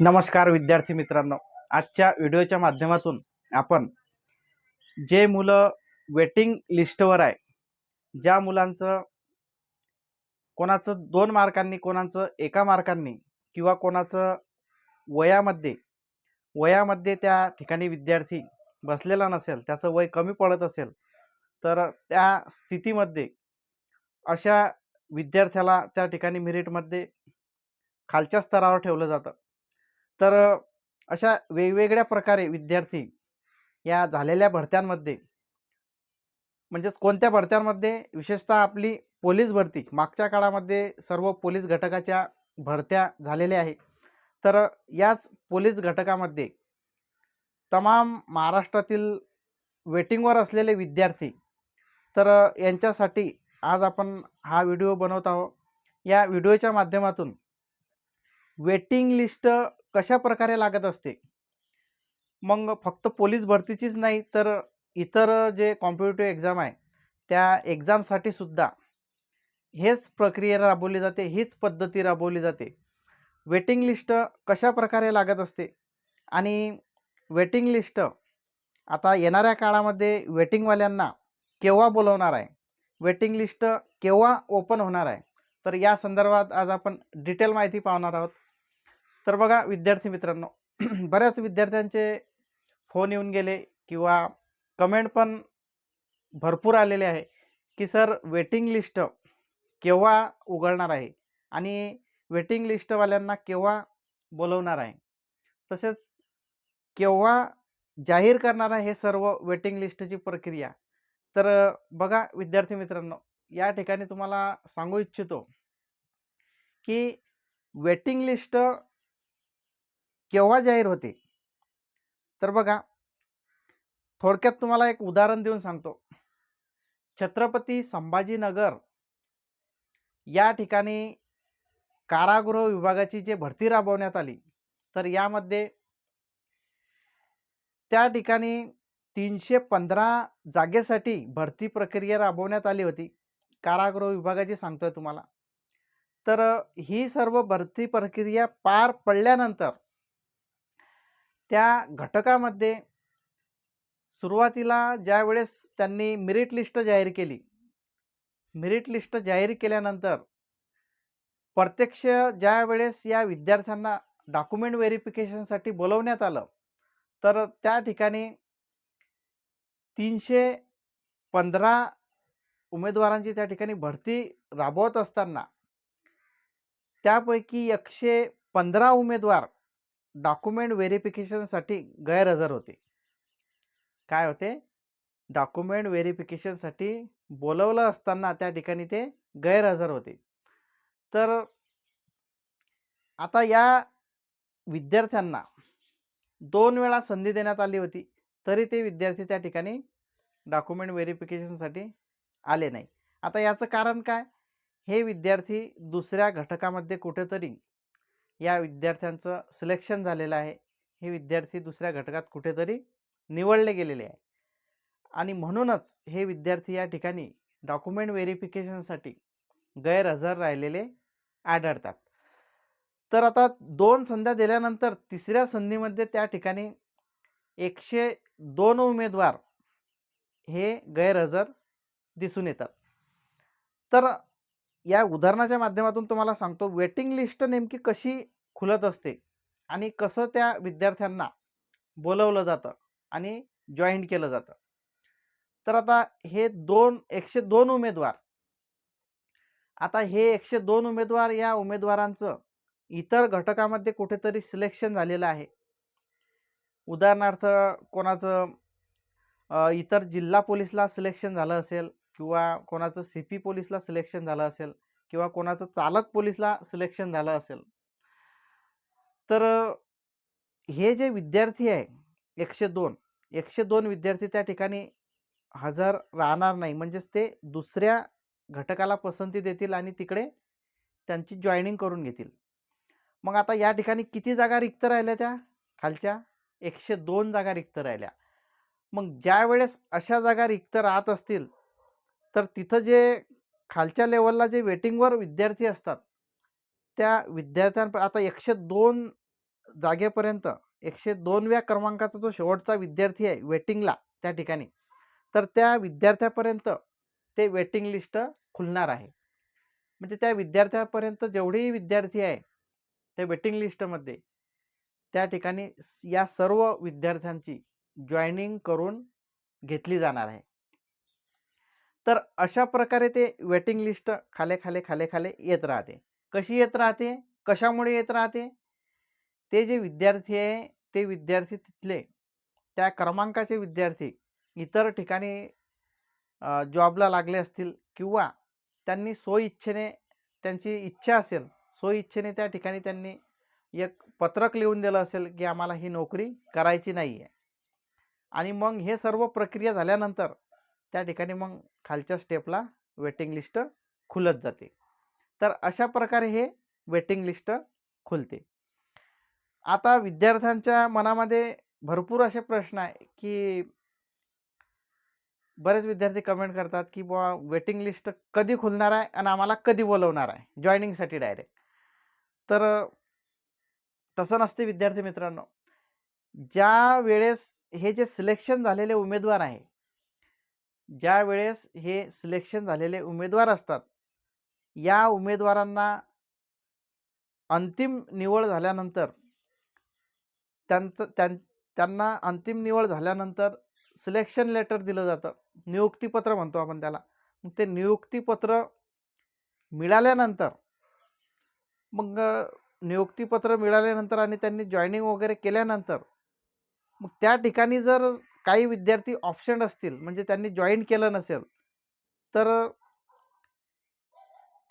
नमस्कार विद्यार्थी मित्रांनो. आजच्या व्हिडिओच्या माध्यमातून आपण जे मुलं वेटिंग लिस्टवर आहे ज्या मुलांचं कोणाचं दोन मार्कांनी कोणाचं एका मार्कांनी किंवा कोणाचं वयामध्ये वयामध्ये त्या ठिकाणी विद्यार्थी बसलेला नसेल त्याचं वय कमी पडत असेल तर त्या स्थितीमध्ये अशा विद्यार्थ्याला त्या ठिकाणी मेरिटमध्ये खालच्या स्तरावर ठेवलं जातं. तर अशा वेगवेगळ्या प्रकारे विद्यार्थी या झालेल्या भरत्यांमध्ये म्हणजेच कोणत्या भरत्यांमध्ये? विशेषतः आपली पोलीस भरती. मागच्या काळामध्ये सर्व पोलीस घटकाच्या भरत्या झालेल्या आहे तर याच पोलीस घटकामध्ये तमाम महाराष्ट्रातील वेटिंगवर असलेले विद्यार्थी तर यांच्यासाठी आज आपण हा व्हिडिओ बनवत आहोत. या व्हिडिओच्या माध्यमातून वेटिंग लिस्ट कशा प्रकारे लागत असते? मग फक्त पोलीस भरतीचीच नाही तर इतर जे कॉम्पिटेटिव्ह एक्झाम आहे त्या एक्झामसाठी सुद्धा हेच प्रक्रिया राबवली जाते हीच पद्धती राबवली जाते. वेटिंग लिस्ट कशा प्रकारे लागत असते? आणि वेटिंग लिस्ट आता येणाऱ्या काळामध्ये वेटिंगवाल्यांना केव्हा बोलवणार आहे? वेटिंग लिस्ट केव्हा ओपन होणार आहे? तर या संदर्भात आज आपण डिटेल माहिती पाहणार आहोत. तर बघा विद्यार्थी मित्रांनो बऱ्याच विद्यार्थ्यांचे फोन येऊन गेले किंवा कमेंट पण भरपूर आलेले आहे की सर वेटिंग लिस्ट केव्हा उघडणार आहे आणि वेटिंग लिस्टवाल्यांना केव्हा बोलवणार आहे? तसेच केव्हा जाहीर करणार आहे हे सर्व वेटिंग लिस्टची प्रक्रिया? तर बघा विद्यार्थी मित्रांनो या ठिकाणी तुम्हाला सांगू इच्छितो की वेटिंग लिस्ट केव्हा जाहीर होते? तर बघा थोडक्यात तुम्हाला एक उदाहरण देऊन सांगतो. छत्रपती संभाजीनगर या ठिकाणी कारागृह विभागाची जे भरती राबवण्यात आली तर यामध्ये त्या ठिकाणी तीनशे पंधरा जागेसाठी भरती प्रक्रिया राबवण्यात आली होती. कारागृह विभागाची सांगतोय तुम्हाला. तर ही सर्व भरती प्रक्रिया पार पडल्यानंतर त्या घटकामध्ये सुरुवातीला ज्यावेळेस त्यांनी मेरिट लिस्ट जाहीर केली मेरिट लिस्ट जाहीर केल्यानंतर प्रत्यक्ष ज्या वेळेस या विद्यार्थ्यांना डॉक्युमेंट व्हेरिफिकेशनसाठी बोलवण्यात आलं तर त्या ठिकाणी तीनशे पंधरा उमेदवारांची त्या ठिकाणी भरती राबवत असताना त्यापैकी एकशे पंधरा उमेदवार डॉक्युमेंट व्हेरिफिकेशनसाठी गैरहजर होते. काय होते? डॉक्युमेंट व्हेरिफिकेशनसाठी बोलवलं असताना त्या ठिकाणी ते गैरहजर होते. तर आता या विद्यार्थ्यांना दोन वेळा संधी देण्यात आली होती तरी ते विद्यार्थी त्या ठिकाणी डॉक्युमेंट व्हेरिफिकेशनसाठी आले नाही. आता याचं कारण काय? हे विद्यार्थी दुसऱ्या घटकामध्ये कुठेतरी या विद्यार्थ्यांचं सिलेक्शन झालेलं आहे. हे विद्यार्थी दुसऱ्या घटकात कुठेतरी निवडले गेलेले आहे. आणि म्हणूनच हे विद्यार्थी या ठिकाणी डॉक्युमेंट व्हेरिफिकेशनसाठी गैरहजर राहिलेले आढळतात. तर आता दोन संध्या दिल्यानंतर तिसऱ्या संधीमध्ये त्या ठिकाणी एकशे दोन उमेदवार हे गैरहजर दिसून येतात. तर या उदाहरणाच्या माध्यमातून तुम्हाला सांगतो वेटिंग लिस्ट नेमकी कशी खुलत असते आणि कसं त्या विद्यार्थ्यांना बोलवलं जातं आणि जॉईन केलं जातं. तर आता हे दोन एकशे दोन उमेदवार. आता हे एकशे दोन उमेदवार या उमेदवारांचं इतर घटकामध्ये कुठेतरी सिलेक्शन झालेलं आहे. उदाहरणार्थ कोणाचं इतर जिल्हा पोलीसला सिलेक्शन झालं असेल किंवा कोणाचं सी पी पोलीसला सिलेक्शन झालं असेल किंवा कोणाचं चालक पोलीसला सिलेक्शन झालं असेल. तर हे जे विद्यार्थी आहे एकशे दोन एकशे दोन विद्यार्थी त्या ठिकाणी हजर राहणार नाही. म्हणजेच ते दुसऱ्या घटकाला पसंती देतील आणि तिकडे त्यांची जॉईनिंग करून घेतील. मग आता या ठिकाणी किती जागा रिक्त राहिल्या त्या? खालच्या एकशे दोन जागा रिक्त राहिल्या. मग ज्या वेळेस अशा जागा रिक्त राहत असतील तर तिथं जे खालच्या लेवलला जे वेटिंगवर विद्यार्थी असतात त्या विद्यार्थ्यां आता एकशे दोन जागेपर्यंत एकशे दोनव्या क्रमांकाचा जो शेवटचा विद्यार्थी आहे वेटिंगला त्या ठिकाणी तर त्या विद्यार्थ्यापर्यंत ते वेटिंग लिस्ट खुलणार आहे. म्हणजे त्या विद्यार्थ्यापर्यंत जेवढेही विद्यार्थी आहे त्या वेटिंग लिस्टमध्ये त्या ठिकाणी या सर्व विद्यार्थ्यांची जॉईनिंग करून घेतली जाणार आहे. तर अशा प्रकारे ते वेटिंग लिस्ट खाले खाले खाले खाले येत राहते. कशी येत राहते? कशामुळे येत राहते? ते जे विद्यार्थी आहे ते विद्यार्थी तिथले त्या क्रमांकाचे विद्यार्थी इतर ठिकाणी जॉबला लागले असतील किंवा त्यांनी स्वइच्छेने त्यांची इच्छा असेल स्वइच्छेने त्या ठिकाणी त्यांनी एक पत्रक लिहून दिलं असेल की आम्हाला ही नोकरी करायची नाही आहे आणि मग हे सर्व प्रक्रिया झाल्यानंतर त्या ठिकाणी मग खालच्या स्टेपला वेटिंग लिस्ट खुलत जाते. तर अशा प्रकारे हे वेटिंग लिस्ट खुलते. आता विद्यार्थ्यांच्या मनामध्ये भरपूर असे प्रश्न आहे की बरेच विद्यार्थी कमेंट करतात की बुवा वेटिंग लिस्ट कधी खुलणार आहे आणि आम्हाला कधी बोलवणार आहे? जॉईनिंगसाठी डायरेक्ट तर तसं नसते विद्यार्थी मित्रांनो. ज्या वेळेस हे जे सिलेक्शन झालेले उमेदवार आहे ज्या वेळेस हे सिलेक्शन झालेले उमेदवार असतात या उमेदवारांना अंतिम निवड झाल्यानंतर त्यांचं त्यां त्यांना अंतिम निवड झाल्यानंतर सिलेक्शन लेटर दिलं जातं. नियुक्तीपत्र म्हणतो आपण त्याला. मग ते नियुक्तीपत्र मिळाल्यानंतर मग नियुक्तीपत्र मिळाल्यानंतर आणि त्यांनी जॉईनिंग वगैरे केल्यानंतर मग त्या ठिकाणी जर काही विद्यार्थी ऑप्शन असतील म्हणजे त्यांनी जॉईन केलं नसेल तर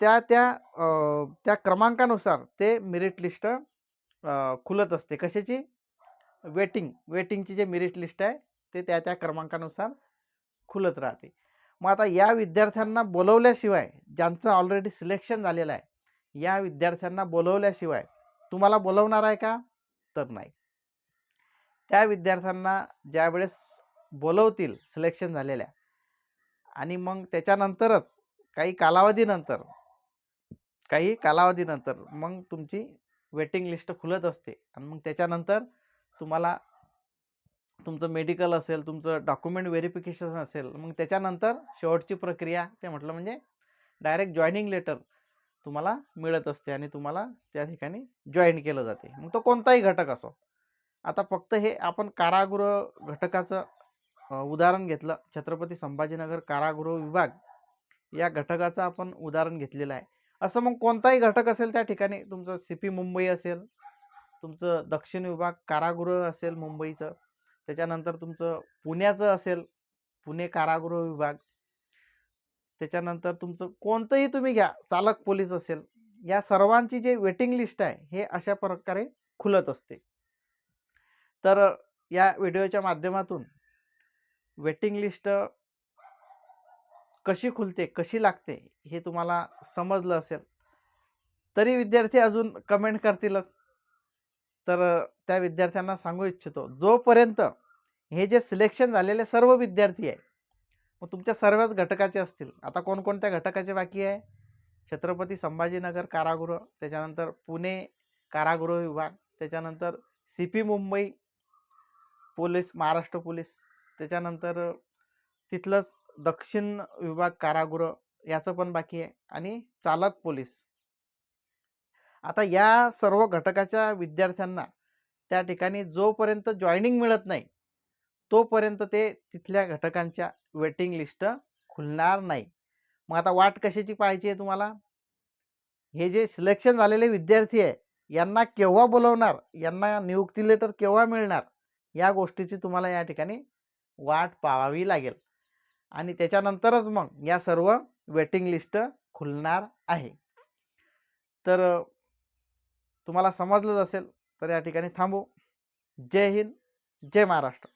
त्या त्या त्या क्रमांकानुसार ते मेरिट लिस्ट खुलत असते. कशाची? वेटिंग. वेटिंगची जे मेरिट लिस्ट आहे ते त्या त्या क्रमांकानुसार खुलत राहते. मग आता या विद्यार्थ्यांना बोलवल्याशिवाय ज्यांचं ऑलरेडी सिलेक्शन झालेलं आहे या विद्यार्थ्यांना बोलवल्याशिवाय तुम्हाला बोलवणार आहे का? तर नाही. त्या विद्यार्थ्यांना ज्यावेळेस बोलवतील सिलेक्शन झालेल्या आणि मग त्याच्यानंतरच काही कालावधीनंतर काही कालावधीनंतर मग तुमची वेटिंग लिस्ट खुलत असते आणि मग त्याच्यानंतर तुम्हाला तुमचं मेडिकल असेल तुमचं डॉक्युमेंट व्हेरिफिकेशन असेल मग त्याच्यानंतर शेवटची प्रक्रिया ते म्हटलं म्हणजे डायरेक्ट जॉईनिंग लेटर तुम्हाला मिळत असते आणि तुम्हाला त्या ठिकाणी जॉईन केलं जाते. मग तो कोणताही घटक असो. आता फक्त हे आपण कारागृह घटकाचं उदाहरण घेतलं. छत्रपती संभाजीनगर कारागृह विभाग या घटकाचं आपण उदाहरण घेतलेलं आहे. असं मग कोणताही घटक असेल त्या ठिकाणी तुमचं सी पी मुंबई असेल तुमचं दक्षिण विभाग कारागृह असेल मुंबईचं त्याच्यानंतर तुमचं पुण्याचं असेल पुणे कारागृह विभाग त्याच्यानंतर तुमचं कोणतंही तुम्ही घ्या चालक पोलीस असेल या सर्वांची जे वेटिंग लिस्ट आहे हे अशा प्रकारे खुलत असते. तर या व्हिडिओच्या माध्यमातून वेटिंग लिस्ट कशी खुलते कशी लागते हे तुम्हाला समजलं असेल तरी विद्यार्थी अजून कमेंट करतीलच. तर त्या विद्यार्थ्यांना सांगू इच्छितो जोपर्यंत हे जे सिलेक्शन झालेले सर्व विद्यार्थी आहे मग तुमच्या सर्वच घटकाचे असतील. आता कोणकोणत्या घटकाचे बाकी आहे? छत्रपती संभाजीनगर कारागृह त्याच्यानंतर पुणे कारागृह विभाग त्याच्यानंतर C P Mumbai police Maharashtra police. त्याच्यानंतर तिथलंच दक्षिण विभाग कारागृह याचं पण बाकी आहे आणि चालक पोलीस. आता या सर्व घटकाच्या विद्यार्थ्यांना त्या ठिकाणी जोपर्यंत जॉईनिंग मिळत नाही तोपर्यंत ते तिथल्या घटकांच्या वेटिंग लिस्ट खुलणार नाही. मग आता वाट कशाची पाहिजे आहे तुम्हाला? हे जे सिलेक्शन झालेले विद्यार्थी आहे यांना केव्हा बोलवणार? यांना नियुक्ती लेटर केव्हा मिळणार? या गोष्टीची तुम्हाला या ठिकाणी वाट पाहावी लागेल. आणि त्याच्यानंतरच मग या सर्व वेटिंग लिस्ट खुलणार आहे. तर तुम्हाला समजलंच असेल तर या ठिकाणी थांबू. जय हिंद जय महाराष्ट्र.